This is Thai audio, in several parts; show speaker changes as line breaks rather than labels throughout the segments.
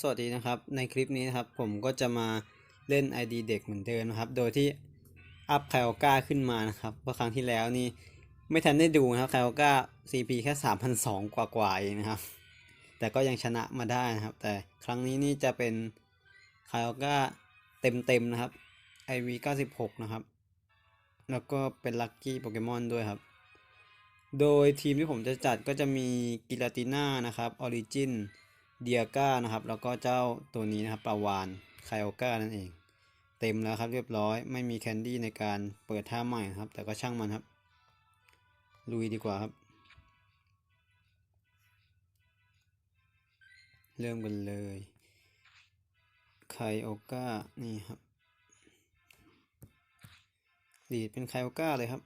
สวัสดีนะครับในคลิปนี้นะครับผมก็จะมาเล่น ID เด็กเหมือนเดิมนะครับ โดยที่อัพไคโอก้าขึ้นมานะครับเพราะครั้งที่แล้วนี่ไม่ทันได้ดูนะครับไคโอก้า CP แค่3,200กว่ากว่าๆเองนะครับ แต่ก็ยังชนะมาได้นะครับ แต่ครั้งนี้นี่จะเป็นไคโอก้าเต็มๆนะครับ IV 96นะครับ แล้วก็เป็นลัคกี้โปเกมอนด้วยครับ โดยทีมที่ผมจะจัดก็จะมีกิลาติน่านะครับออริจิน เดียก้านะครับ แล้วก็เจ้าตัวนี้นะครับปลาวานไคโอก้านั่นเอง เต็มแล้วครับเรียบร้อยไม่มีแคนดี้ในการเปิดท่าใหม่ครับ แต่ก็ช่างมันครับ ลุยดีกว่าครับ เริ่มกันเลยไคโอก้านี่ครับดีดเป็นไคโอก้าเลยครับ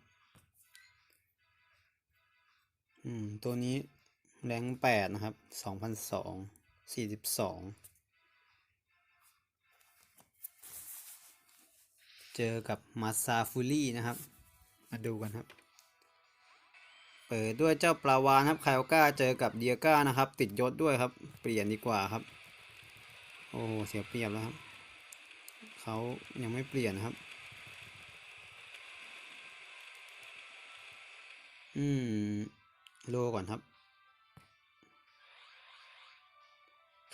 อืม ตัวนี้แรงแปดนะครับ สองพันสอง สี่สิบสองเจอกับมาซาฟูรี่นะครับ มาดูกันครับ เปิดด้วยเจ้าปลาวานครับไคโอก้าเจอกับเดียก้านะครับ ติดยศด้วยครับ เปลี่ยนดีกว่าครับ โอ้เสียเปรียบแล้วครับ เขายังไม่เปลี่ยนครับ อืม โลก่อนครับ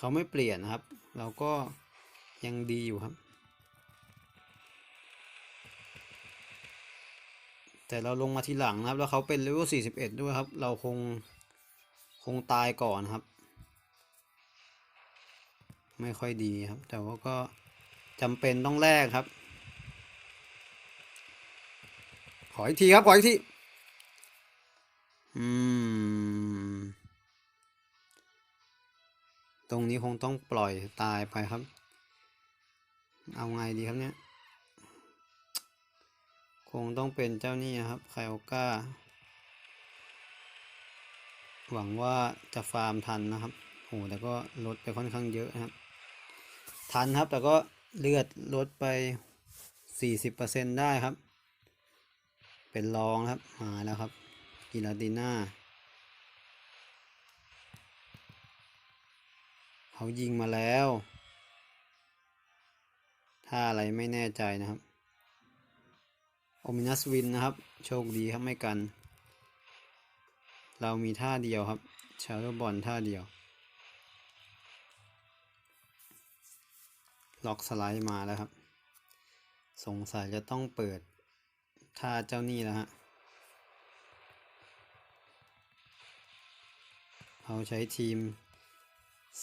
เขาไม่เปลี่ยนนะครับ เราก็ยังดีอยู่ครับ แต่เราลงมาทีหลังนะครับ แล้วเขาเป็นเลเวล41 ด้วยครับ เราคงคงตายก่อนครับ ไม่ค่อยดีครับ แต่ว่าก็จำเป็นต้องแลกครับ ขออีกทีครับ ขออีกที อืม ตรงนี้คงต้องปล่อยตายไปครับ เอาไงดีครับเนี่ย คงต้องเป็นเจ้านี่ครับไคโอก้า หวังว่าจะฟาร์มทันนะครับโหแต่ก็ลดไปค่อนข้างเยอะนะครับ ทันครับแต่ก็เลือดลดไป 40%ได้ครับ เป็นรองครับ หาแล้วครับ กิลาติน่า เขายิงมาแล้ว ถ้าอะไรไม่แน่ใจนะครับ โอมินัสวินนะครับ โชคดีครับไม่กัน เรามีท่าเดียวครับ ชาร์ลบอลท่าเดียว ล็อกสไลด์มาแล้วครับ สงสัยจะต้องเปิดท่าเจ้านี่แล้วฮะเขาใช้ทีม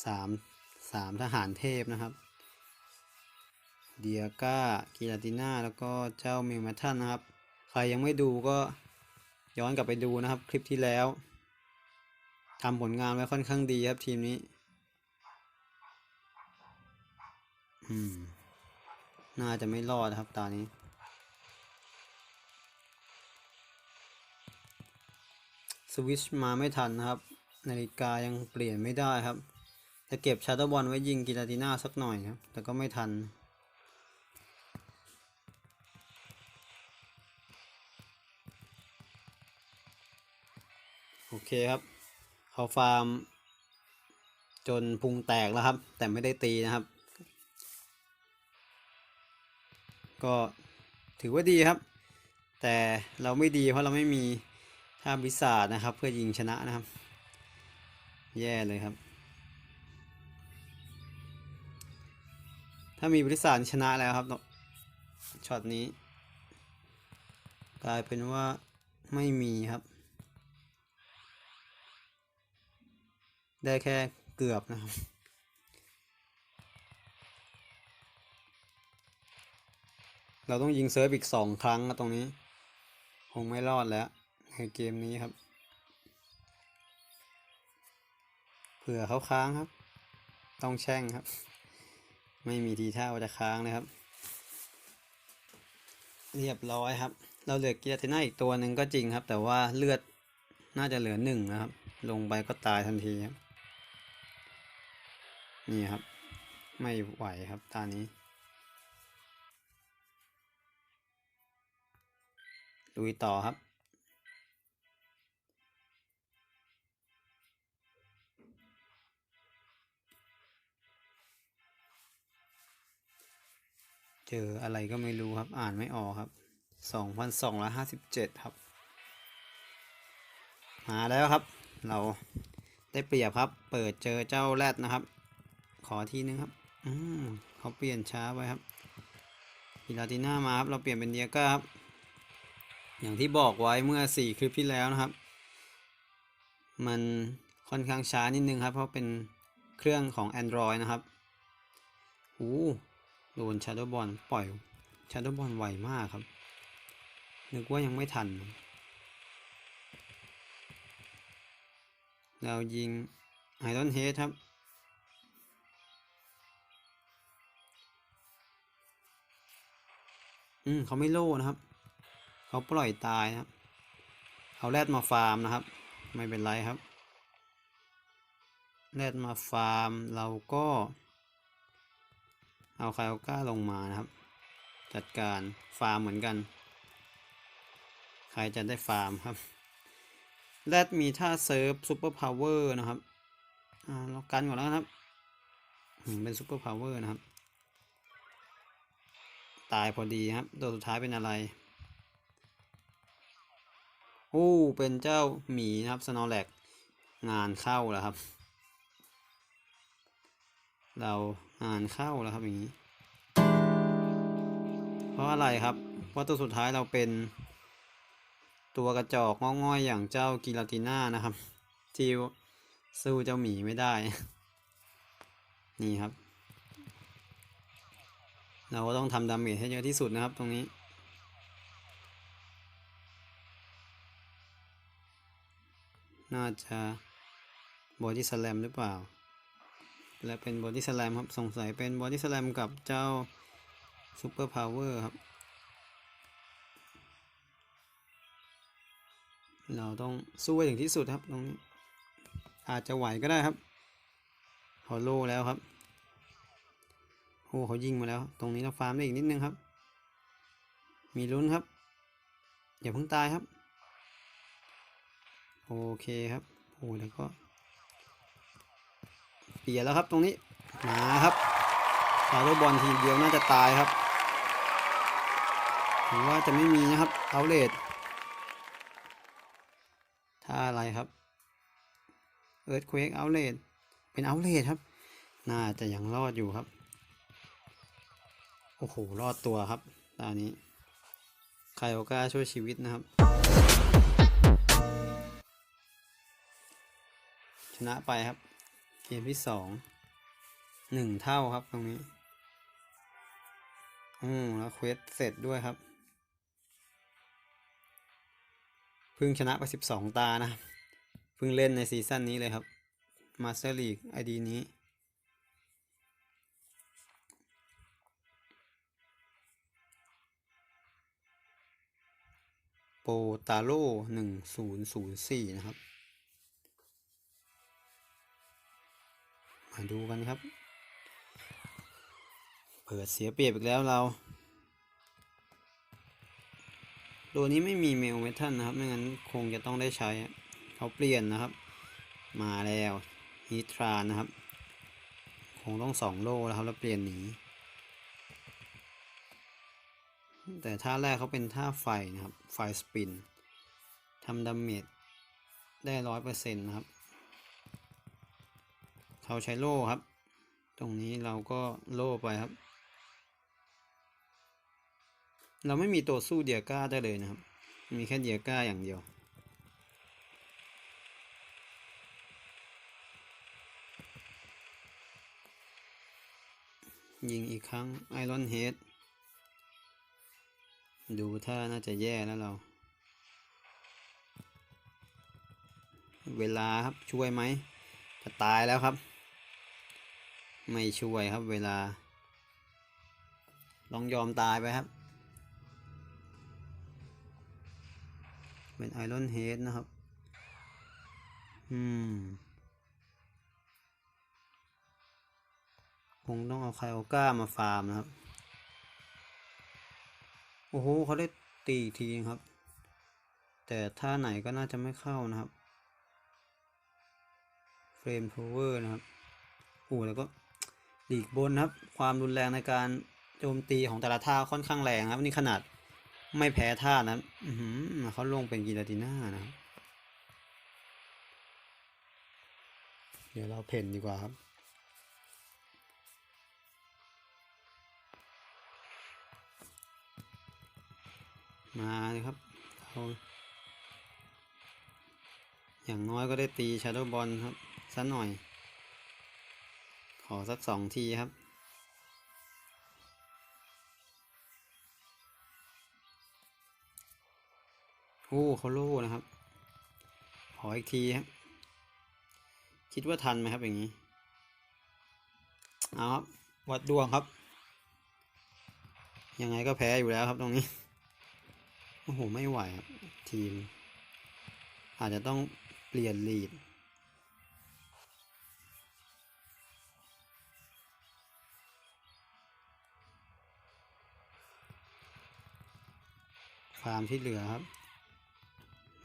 สามสามทหารเทพนะครับ เดียก้ากิลาติน่าแล้วก็เจ้าเมลมาทันนะครับ ใครยังไม่ดูก็ย้อนกลับไปดูนะครับ คลิปที่แล้วทำผลงานไว้ค่อนข้างดีครับทีมนี้อืมน่าจะไม่รอดครับตอนนี้สวิชมาไม่ทันนะครับ นาฬิกายังเปลี่ยนไม่ได้ครับ จะเก็บชาร์ดบอลไว้ยิงกิลาติน่าสักหน่อยครับ แต่ก็ไม่ทัน โอเคครับ เขาฟาร์ม จนพุงแตกแล้วครับ แต่ไม่ได้ตีนะครับ ก็ถือว่าดีครับ แต่เราไม่ดีเพราะเราไม่มีท่าวิสาดนะครับ เพื่อยิงชนะนะครับ แย่เลยครับ ถ้ามีบริษัทชนะแล้วครับช็อตนี้ กลายเป็นว่าไม่มีครับ ได้แค่เกือบนะครับเราต้องยิงเซิร์ฟอีกสองครั้งนะตรงนี้ คงไม่รอดแล้ว ในเกมนี้ครับ เผื่อเขาค้างครับ ต้องแช่งครับ ไม่มีทีท่าว่าจะค้างเลยครับ เรียบร้อยครับ เราเหลือเกียร์เทน่าอีกตัวหนึ่งก็จริงครับ แต่ว่าเลือดน่าจะเหลือหนึ่งนะครับ ลงไปก็ตายทันทีครับ นี่ครับ ไม่ไหวครับตอนนี้ลุยต่อครับ เจออะไรก็ไม่รู้ครับ อ่านไม่ออกครับสองพันสองร้อยห้าสิบเจ็ดครับ มาแล้วครับ เราได้เปรียบครับ เปิดเจอเจ้าแรดนะครับ ขอทีนึงครับ อืมเขาเปลี่ยนช้าไปครับพิลาติน่ามาครับ เราเปลี่ยนเป็นเดียก้าครับ อย่างที่บอกไว้เมื่อสี่คลิปที่แล้วนะครับ มันค่อนข้างช้านิดนึงครับ เพราะเป็นเครื่องของ Android นะครับโอ้ โดน Shadow Ball ปล่อย Shadow Ball ไวมากครับ นึกว่ายังไม่ทัน เรายิงไอรอนเฮดครับอืมเขาไม่โล่นะครับ เขาปล่อยตายนะครับเอาแรดมาฟาร์มนะครับ ไม่เป็นไรครับแรดมาฟาร์มเราก็ เอาไคลก้าลงมานะครับ จัดการฟาร์มเหมือนกัน ใครจะได้ฟาร์มครับแรดมีท่าเซิร์ฟซูเปอร์พาวเวอร์นะครับอ่าเรากันก่อนแล้วครับ เป็นซูเปอร์พาวเวอร์นะครับ ตายพอดีครับ ตัวสุดท้ายเป็นอะไรโอ้เป็นเจ้าหมีนะครับสโนแลกงานเข้าแล้วครับ เรา งานเข้าแล้วครับอย่างนี้ เพราะอะไรครับ เพราะตัวสุดท้ายเราเป็น ตัวกระจอกงอๆอย่างเจ้ากิลาติน่านะครับที่สู้เจ้าหมีไม่ได้ นี่ครับ เราก็ต้องทำดาเมจให้เยอะที่สุดนะครับตรงนี้น่าจะบอดี้สแลมหรือเปล่า และเป็นบอดี้สแลมครับสงสัยเป็นบอดี้สแลมกับเจ้าซูเปอร์พาวเวอร์ครับ เราต้องสู้ให้ถึงที่สุดครับตรงนี้อาจจะไหวก็ได้ครับเขาโลแล้วครับโอ้เขายิงมาแล้ว ตรงนี้เราฟาร์มได้อีกนิดนึงครับ มีลุ้นครับ อย่าเพิ่งตายครับ โอเคครับ โอ้แล้วก็ เปลี่ยแล้วครับตรงนี้มาครับชาโดบอลทีเดียวน่าจะตายครับผมว่าจะไม่มีนะครับเอาเลดถ้าอะไรครับเอิร์ธเควกเอาเลดเป็นเอาเลดครับ น่าจะยังรอดอยู่ครับ โอ้โห รอดตัวครับตอนนี้ไครโอกาช่วยชีวิตนะครับ ชนะไปครับ เกมที่สองหนึ่งเท่าครับตรงนี้อืมแล้วเควสเสร็จด้วยครับเพิ่งชนะไปสิบสองตานะเพิ่งเล่นในซีซั่นนี้เลยครับมาสเตอร์ลีกไอดีนี้โปตาโร่หนึ่งศูนย์ศูนย์สี่นะครับ ดูกันครับ เปิดเสียเปรียบอีกแล้วเรา ตัวนี้ไม่มีเมลเมทัลนะครับ ไม่งั้นคงจะต้องได้ใช้ เขาเปลี่ยนนะครับ มาแล้วฮีทรานนะครับ คงต้องสองโลแล้วครับ แล้วเปลี่ยนหนี แต่ท่าแรกเขาเป็นท่าไฟนะครับ ไฟสปินทำดาเมจได้ร้อยเปอร์เซ็นต์นะครับ เขาใช้โล่ครับ ตรงนี้เราก็โล่ไปครับ เราไม่มีตัวสู้เดียก้าได้เลยนะครับ มีแค่เดียก้าอย่างเดียว ยิงอีกครั้งไอรอนเฮดดูท่าน่าจะแย่แล้วเราเวลาครับช่วยไหม จะตายแล้วครับ ไม่ช่วยครับเวลา ลองยอมตายไปครับ เป็นไอรอนเฮดนะครับ อืม คงต้องเอาไคโอก้ามาฟาร์มนะครับ โอ้โหเขาได้ตีอีกทีครับ แต่ท่าไหนก็น่าจะไม่เข้านะครับ เฟรมโพเวอร์นะครับโอ้แล้วก็ หลีกบนครับ ความรุนแรงในการโจมตีของแต่ละท่าค่อนข้างแรงครับนี่ขนาดไม่แพ้ท่านะอือหือเขาลงเป็นกีราติน่านะ เดี๋ยวเราเพ่นดีกว่าครับ มาเลยครับเอาอย่างน้อยก็ได้ตีชาร์ o บอลครับสักหน่อย ขอสักสองทีครับ โอ้เขาโล่นะครับ ขออีกทีครับ คิดว่าทันไหมครับอย่างนี้ เอาครับ วัดดวงครับ ยังไงก็แพ้อยู่แล้วครับตรงนี้ โอ้โห ไม่ไหวครับ ทีม อาจจะต้องเปลี่ยนลีด ฟาร์มที่เหลือครับ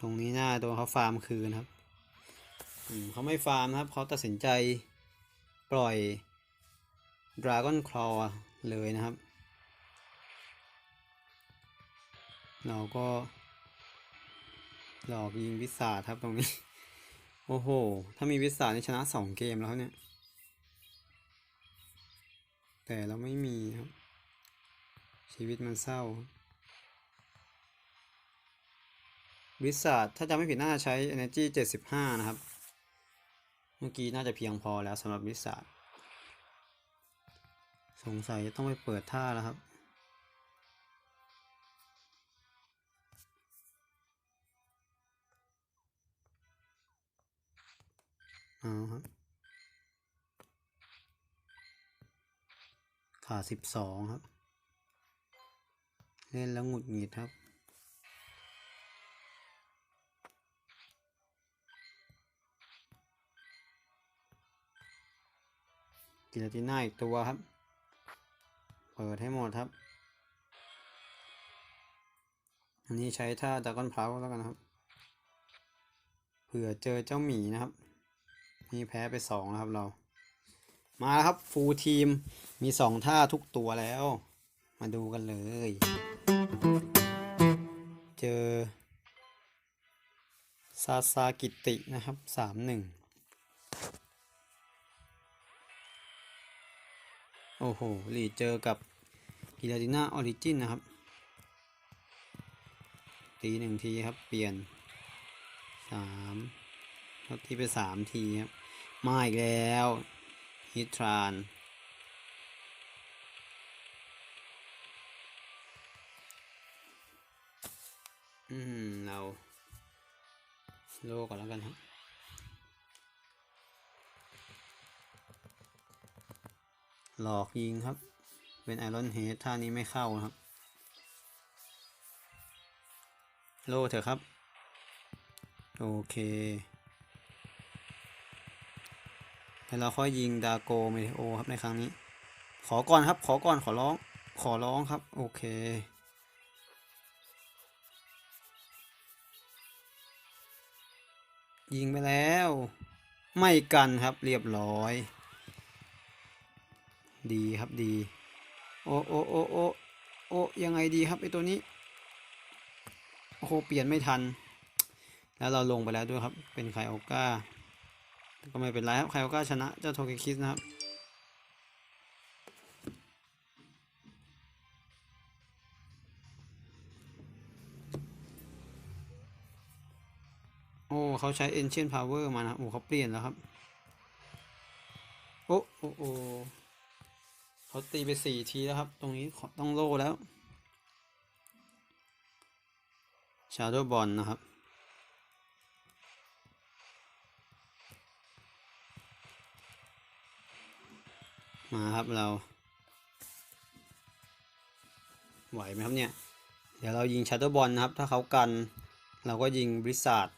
ตรงนี้หน้าโดนเขาฟาร์มคืนครับอืมเขาไม่ฟาร์มครับเขาตัดสินใจปล่อย Dragon Claw เลยนะครับ เราก็หลอกยิงวิสาครับตรงนี้ โอ้โห ถ้ามีวิสาทนี่ชนะสองเกมแล้วเนี่ย แต่เราไม่มีครับ ชีวิตมันเศร้า วิสาทถ้าจำไม่ผิดน่าจะใช้ energy 75 นะครับ เมื่อกี้น่าจะเพียงพอแล้วสำหรับวิสาทสงสัยจะต้องไปเปิดท่าแล้วครับ เอาครับขาสิบสองครับ เล่นแล้วหงุดหงิดครับ กิลติน่าอีกตัวครับ เปิดให้หมดครับ อันนี้ใช้ท่าดากอนพลาวแล้วกันครับ เผื่อเจอเจ้าหมีนะครับ นี่แพ้ไปสองนะครับเรา มาแล้วครับฟูลทีมมีสองท่าทุกตัวแล้ว มาดูกันเลย เจอซาซากิตินะครับสามหนึ่ง โอ้โหลีเจอกับกิลาดิน่าออริจินนะครับ ตีหนึ่งทีครับ เปลี่ยนสามเขาตีไปสามทีครับ มาอีกแล้วฮิตรานอืม เรา โลก่อนแล้วกันครับ หลอกยิงครับ เป็นไอรอนเฮดท่านี้ไม่เข้าครับ โลเถอะครับ โอเคแล้วเราค่อยยิงดาโกเมเทโอครับในครั้งนี้ ขอก่อนครับ ขอก่อนขอร้อง ขอร้องครับ โอเคยิงไปแล้ว ไม่กันครับเรียบร้อย ดีครับดี โอโอโอโอโอยังไงดีครับไอตัวนี้ โอ้โหเปลี่ยนไม่ทัน แล้วเราลงไปแล้วด้วยครับ เป็นไคโอก้าก็ไม่เป็นไรครับไคโอก้าชนะเจ้าโทเกคิสนะครับโอ้เขาใช้ Ancient Power มานะโอ้เขาเปลี่ยนแล้วครับ โอ้โอ้โอ้ เขาตีไปสี่ทีแล้วครับ ตรงนี้ต้องโล่แล้ว Shadow Ball นะครับ มาครับเรา ไหวไหมครับเนี่ย เดี๋ยวเรายิงชัตเตอร์บอลนะครับ ถ้าเขากัน เราก็ยิงบริษัท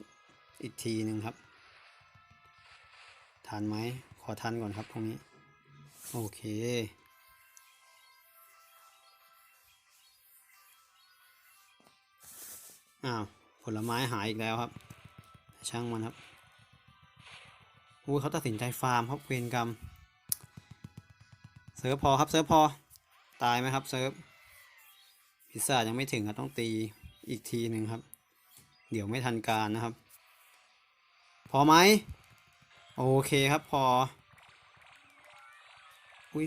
อีกทีหนึ่งครับ ทันไหม ขอทันก่อนครับตรงนี้ โอเค อ้าวผลไม้หายอีกแล้วครับ ช่างมันครับอู้เขาตัดสินใจฟาร์มครับเวรกรรมเซิร์ฟพอครับเซิร์ฟพอ ตายไหมครับเซิร์ฟพิซซ่ายังไม่ถึงครับต้องตีอีกทีหนึ่งครับ เดี๋ยวไม่ทันการนะครับ พอไหมโอเคครับพอ อุ้ย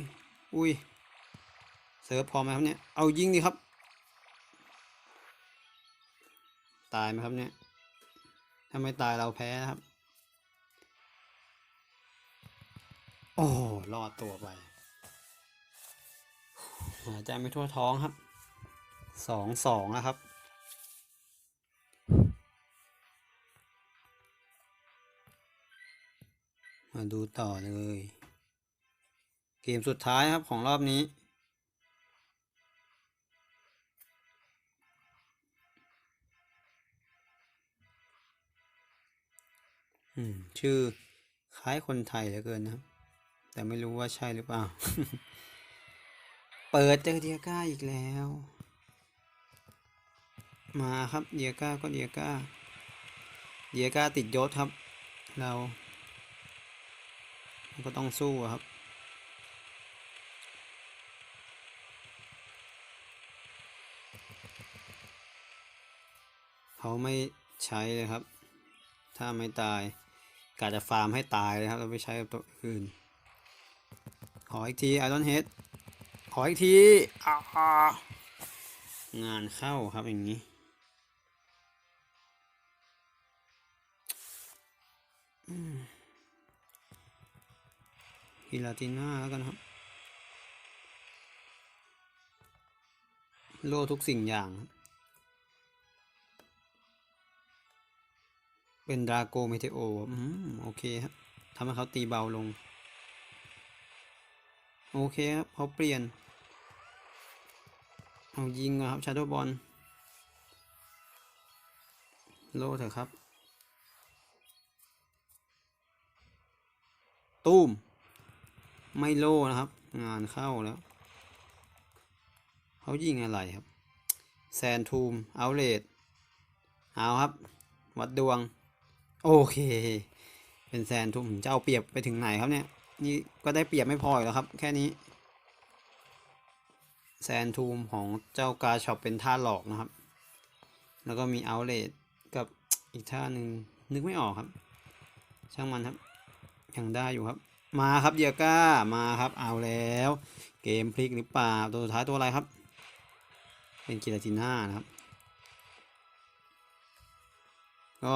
อุ้ยเซิร์ฟพอไหมครับเนี่ย เอายิงดิครับ ตายไหมครับเนี่ย ถ้าไม่ตายเราแพ้ครับ โอ้รอดตัวไป หายใจไม่ทั่วท้องครับ สองสองนะครับ มาดูต่อเลย เกมสุดท้ายครับของรอบนี้ อืม ชื่อคล้ายคนไทยเหลือเกินนะครับ แต่ไม่รู้ว่าใช่หรือเปล่า เปิดเจอเดียก้าอีกแล้ว มาครับเดียก้าก็เดียก้า เดียก้าติดยศครับ เราก็ต้องสู้ครับ เขาไม่ใช้เลยครับ ถ้าไม่ตาย กาจะฟาร์มให้ตายเลยครับเราไปใช้กับตัวอื่น ขออีกทีไอรอนเฮดขออีกทีงานเข้าครับอย่างนี้ ฮิลาติน่าแล้วกันครับ โลทุกสิ่งอย่างครับ เป็นดราโกเมเทโออืมโอเคครับทำให้เขาตีเบาลง โอเคครับเขาเปลี่ยน เอายิงนะครับชาโดบอลโลเถอะครับตุ้มไม่โลนะครับ งานเข้าแล้ว เขายิงอะไรครับ แซนทูมเอาเลดเอาครับ วัดดวง โอเค เป็นแซนทูมจะเอาเปรียบไปถึงไหนครับเนี่ย นี่ก็ได้เปรียบไม่พอแล้วครับ แค่นี้ แซนทูมของเจ้ากาช็อปเป็นท่าหลอกนะครับ แล้วก็มีเอาเลดกับอีกท่าหนึ่งนึกไม่ออกครับ ช่างมันครับ ยังได้อยู่ครับ มาครับเดียก้ามาครับเอาแล้ว เกมพลิกหรือเปล่าตัวสุดท้ายตัวอะไรครับ เป็นกิลาติน่านะครับ ก็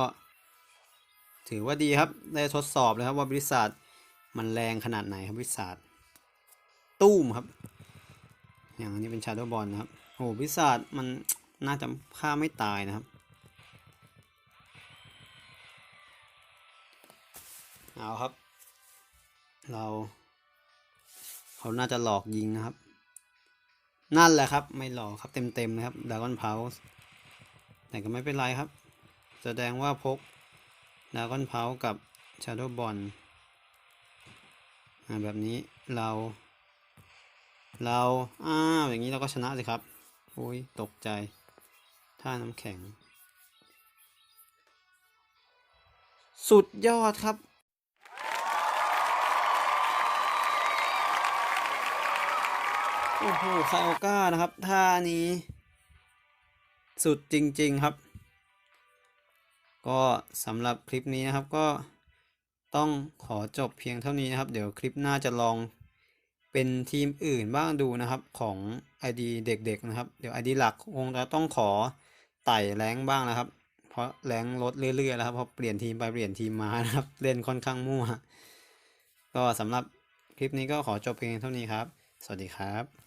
ถือว่าดีครับ ได้ทดสอบเลยครับว่าบริษัทมันแรงขนาดไหนครับบริษัทตู้มครับ อย่างนี้เป็นชาร์โดบอลนะครับ โอ้บริษัทมันน่าจะฆ่าไม่ตายนะครับ เอาครับ เราเขาน่าจะหลอกยิงนะครับ นั่นแหละครับ ไม่หลอกครับเต็มๆนะครับดากอนเพาแต่ก็ไม่เป็นไรครับ แสดงว่าพก ดากอนเพากับชาร์โดบอลแบบนี้เรา เราอ้าวอย่างนี้เราก็ชนะสิครับโอ้ยตกใจ ท่าน้ำแข็ง สุดยอดครับโอ้โหคาโอก้านะครับ ท่านี้ สุดจริง ๆ ครับ ก็สำหรับคลิปนี้นะครับก็ต้องขอจบเพียงเท่านี้นะครับ เดี๋ยวคลิปหน้าจะลองเป็นทีมอื่นบ้างดูนะครับของ ID เด็กๆนะครับ เดี๋ยว ID หลักคงจะต้องขอไต่แรงบ้างนะครับ เพราะแรงลดเรื่อยๆแล้วครับเพราะเปลี่ยนทีมไปเปลี่ยนทีมมานะครับ เล่นค่อนข้างมั่ว ก็สำหรับคลิปนี้ก็ขอจบเพียงเท่านี้ครับ สวัสดีครับ